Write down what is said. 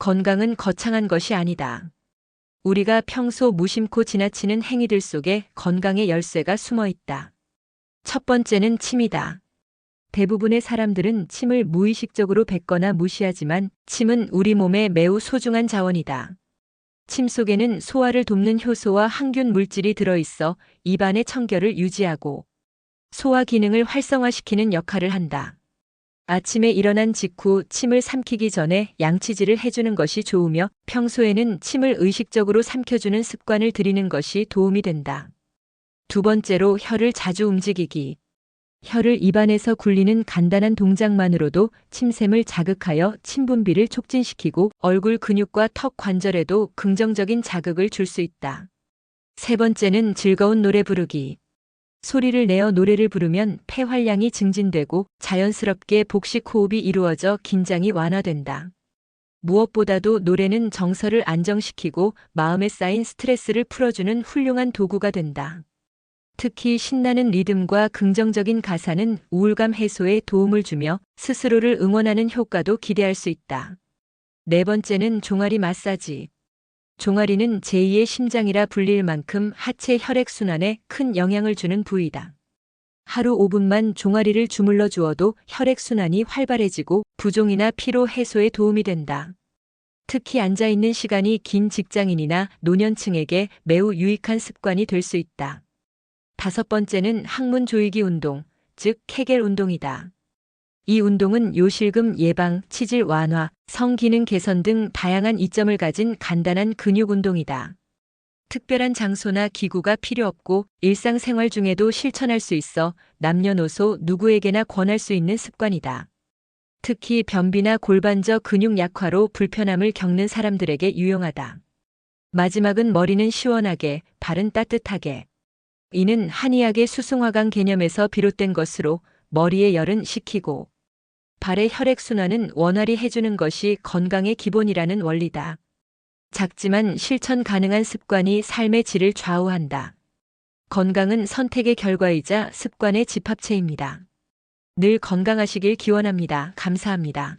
건강은 거창한 것이 아니다. 우리가 평소 무심코 지나치는 행위들 속에 건강의 열쇠가 숨어 있다. 첫 번째는 침이다. 대부분의 사람들은 침을 무의식적으로 뱉거나 무시하지만 침은 우리 몸에 매우 소중한 자원이다. 침 속에는 소화를 돕는 효소와 항균 물질이 들어있어 입안의 청결을 유지하고 소화 기능을 활성화시키는 역할을 한다. 아침에 일어난 직후 침을 삼키기 전에 양치질을 해주는 것이 좋으며 평소에는 침을 의식적으로 삼켜주는 습관을 들이는 것이 도움이 된다. 두 번째로 혀를 자주 움직이기. 혀를 입안에서 굴리는 간단한 동작만으로도 침샘을 자극하여 침분비를 촉진시키고 얼굴 근육과 턱 관절에도 긍정적인 자극을 줄 수 있다. 세 번째는 즐거운 노래 부르기. 소리를 내어 노래를 부르면 폐활량이 증진되고 자연스럽게 복식 호흡이 이루어져 긴장이 완화된다. 무엇보다도 노래는 정서를 안정시키고 마음에 쌓인 스트레스를 풀어주는 훌륭한 도구가 된다. 특히 신나는 리듬과 긍정적인 가사는 우울감 해소에 도움을 주며 스스로를 응원하는 효과도 기대할 수 있다. 네 번째는 종아리 마사지. 종아리는 제2의 심장이라 불릴 만큼 하체 혈액순환에 큰 영향을 주는 부위다. 하루 5분만 종아리를 주물러 주어도 혈액순환이 활발해지고 부종이나 피로 해소에 도움이 된다. 특히 앉아있는 시간이 긴 직장인이나 노년층에게 매우 유익한 습관이 될 수 있다. 다섯 번째는 항문 조이기 운동, 즉 케겔 운동이다. 이 운동은 요실금 예방, 치질 완화, 성기능 개선 등 다양한 이점을 가진 간단한 근육 운동이다. 특별한 장소나 기구가 필요 없고 일상생활 중에도 실천할 수 있어 남녀노소 누구에게나 권할 수 있는 습관이다. 특히 변비나 골반저 근육 약화로 불편함을 겪는 사람들에게 유용하다. 마지막은 머리는 시원하게, 발은 따뜻하게. 이는 한의학의 수승화강 개념에서 비롯된 것으로 머리의 열은 식히고 발의 혈액순환은 원활히 해주는 것이 건강의 기본이라는 원리다. 작지만 실천 가능한 습관이 삶의 질을 좌우한다. 건강은 선택의 결과이자 습관의 집합체입니다. 늘 건강하시길 기원합니다. 감사합니다.